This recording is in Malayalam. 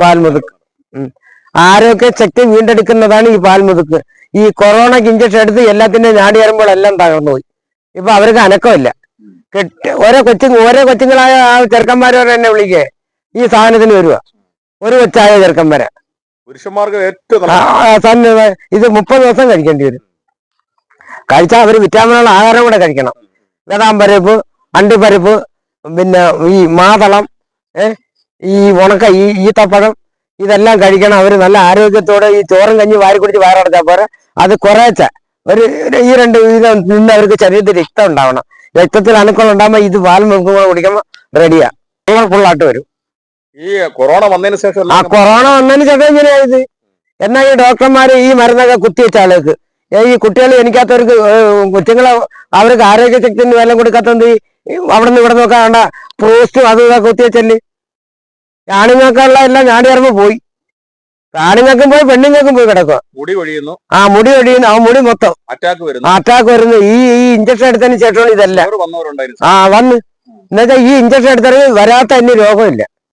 പാൽമുതുക്ക്. ആരോഗ്യ ശക്തി വീണ്ടെടുക്കുന്നതാണ് ഈ പാൽമുതുക്ക്? ഈ കൊറോണക്ക് ഇഞ്ചക്ഷൻ എടുത്ത് എല്ലാത്തിന്റെയും ഞാടി വരുമ്പോൾ എല്ലാം തകർന്നു പോയി ഇപ്പൊ അവർക്ക് അനക്കമില്ല. കെട്ട് ഓരോ കൊച്ചു ഓരോ കൊച്ചുങ്ങളായ ആ ചെറുക്കന്മാരോട് എന്നെ വിളിക്കേ. ഈ സാധനത്തിന് വരുക ഒരു കൊച്ചായ ചെറുക്കന്മാരെ. പുരുഷന്മാർക്ക് ഏറ്റവും ഇത് മുപ്പത് ദിവസം കഴിക്കേണ്ടി വരും. കഴിച്ചാൽ അവർ വിറ്റാമിനുള്ള ആഹാരം കൂടെ കഴിക്കണം. ബദാം പരിപ്പ് അണ്ടിപ്പരിപ്പ് പിന്നെ ഈ മാതളം ഏ? ഈ ഉണക്ക ഈ ഈത്തപ്പഴം ഇതെല്ലാം കഴിക്കണം. അവർ നല്ല ആരോഗ്യത്തോടെ ഈ ചോറും കഞ്ഞി വാരി കുടിച്ച് വയറടച്ചാൽ പോരെ. അത് കുറേച്ച ഒരു ഈ രണ്ട് വീതം നിന്ന് അവർക്ക് ശരീരത്തിൽ രക്തം ഉണ്ടാവണം. രക്തത്തിൽ അണുക്കൾ ഉണ്ടാകുമ്പോൾ ഇത് പാൽ മുഖം കുടിക്കുമ്പോൾ റെഡിയാ ഫുള്ളായിട്ട് വരും. ഈ കൊറോണ വന്നതിന് ശേഷം ആ കൊറോണ വന്നതിന് ശേഷം ഇങ്ങനെയായത് എന്നാ ഈ ഡോക്ടർമാര് ഈ മരുന്നൊക്കെ കുത്തിവെച്ച ആളുകൾക്ക്? ഈ കുട്ടികൾ എനിക്കാത്തവർക്ക് കുറ്റങ്ങളെ അവർക്ക് ആരോഗ്യശക്തിന് വില കൊടുക്കാത്തത് ഈ അവിടെ നിന്ന് ഇവിടെ നോക്കാണ്ട പ്രോസ്റ്റും പോസ്റ്റും അതും ഇതൊക്കെ കുത്തിവെച്ചല്ലേ? ആണുങ്ങൾക്കുള്ള എല്ലാം ഞാടി ഇറങ്ങി പോയി. ആണുങ്ങൾക്കും പോയി പെണ്ണുങ്ങൾക്കും പോയി കിടക്കുക മുടി ഒഴിയുന്നു ആ മുടി ഒഴിയുന്നു ആ മുടി മൊത്തം. അറ്റാക്ക് വരുന്നു. അറ്റാക്ക് വരുന്നു. ഈ ഈ ഇഞ്ചക്ഷൻ എടുത്തതിന് ശേഷമാണ് ഇതെല്ലാം. ആ വന്ന്. എന്നുവെച്ചാൽ ഈ ഇഞ്ചക്ഷൻ എടുത്തത് വരാത്ത അന്യ രോഗമില്ല.